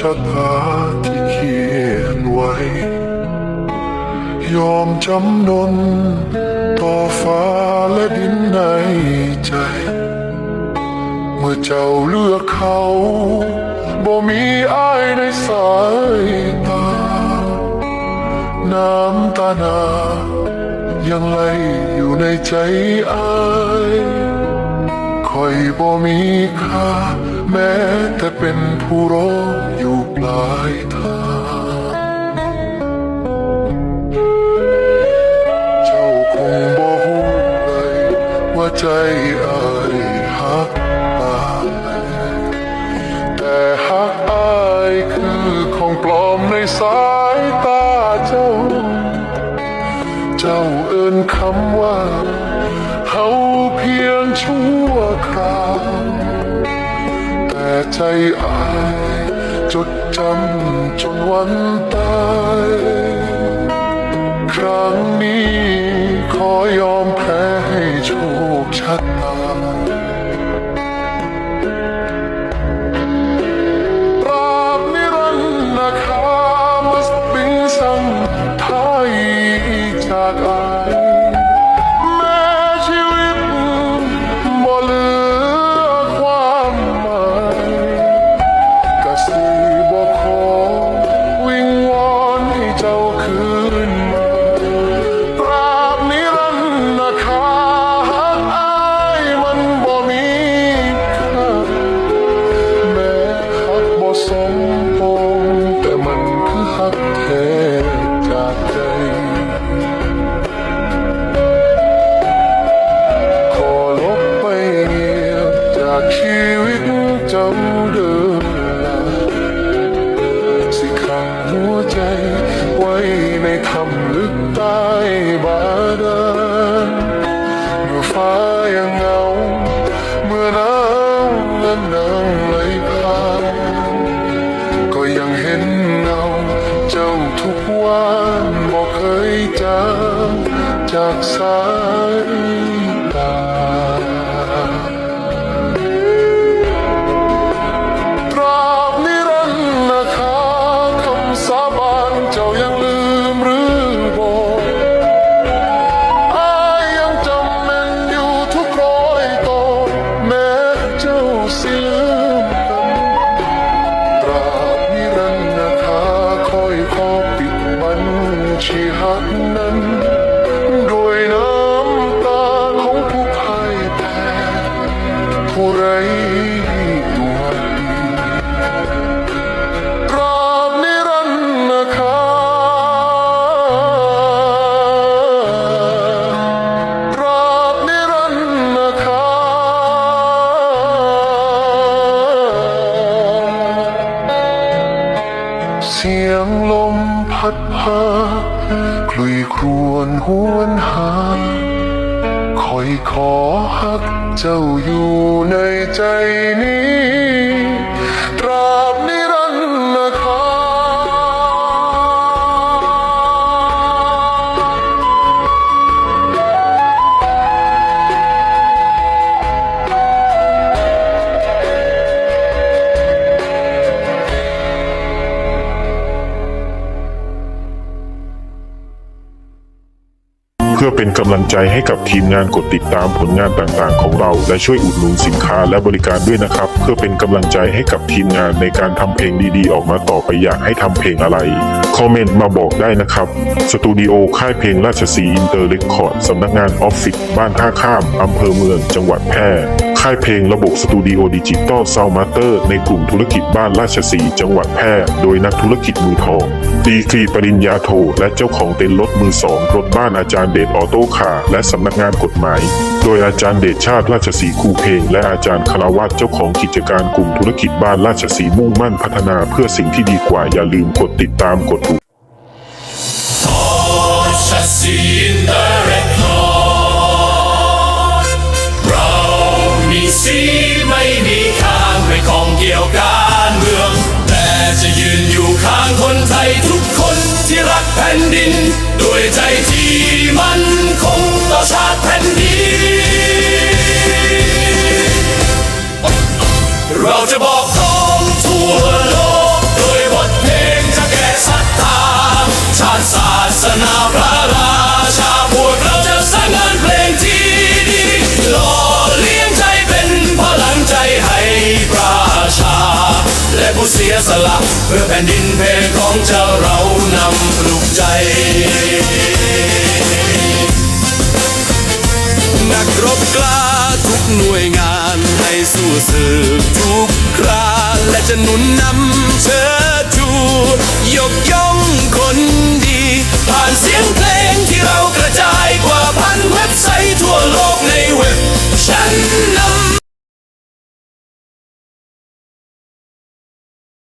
ยอมแพ้กับชะตาที่เขียนไว้ ยอมจำนนต่อฟ้าและดินในใจ เมื่อเจ้าเลือกเขาบ่มีอ้ายในสายตา น้ำตาหนา ยังไหลอยู่ในใจอ้ายคอยบ่มีค่า แม้แต่เป็นผู้รออยู่ปลายทางเจ้าคงบ่ฮู้เลยว่าใจอ้ายหักอายแต่หักอายคือของปลอมในสายตาเจ้า เจ้าเอินคำว่าเฮาเพียงชั่วคราว ใจอายจดจำจนวันตาย ครั้งนี้ขอยอ คื จากสายตา ตราบนิรันดร์คาคำสาบานเจ้ายัง พัดพาคลุยครวนหวนหา คอยขอฮักเจ้าอยู่ในใจนี้ตรา พื่อเป็นกำลังใจให้กับทีมงานกดติดตามผลงานต่างๆ ของเรา และช่วยอุดหนุนสินค้าและบริการด้วยนะครับ เพื่อเป็นกำลังใจให้กับทีมงานในการทำเพลงดีๆ ออกมาต่อไปอยากให้ทำเพลงอะไร คอมเมนต์มาบอกได้นะครับ สตูดิโอค่ายเพลงราชสีอินเตอร์เรคคอร์ดสำนักงานออฟฟิศบ้านท่าข้ามอำเภอเมืองจังหวัดแพร่ ค่ายเพลงระบบสตูดิโอดิจิตอลซาวมาเตอร์ในกลุ่มธุรกิจบ้านราชสีจังหวัดแพร่โดยนักธุรกิจมือทองดีกรีปริญญาโท และเจ้าของเต็นท์รถมือสองรถบ้านอาจารย์เดชออโต้คาร์และสำนักงานกฎหมาย โดยอาจารย์เดชชาติราชสีครูเพลง และอาจารย์คารวัตเจ้าของกิจการกลุ่มธุรกิจบ้านราชสีมุ่งมั่นพัฒนาเพื่อสิ่งที่ดีกว่าอย่าลืมกดติดตามกดถูก สีไม่มีข้างไม่ของเกี่ยวการเมือง แต่จะยืนอยู่ข้างคนไทยทุกคนที่รักแผ่นดิน ผู้เสียสละ เพื่อแผ่นดินเพลงของเจ้าเรานำปลุกใจนักรบกล้าทุกหน่วยงานให้สู้สืบทุกคราและจะหนุนนำเชิดชูยกย่องคนดี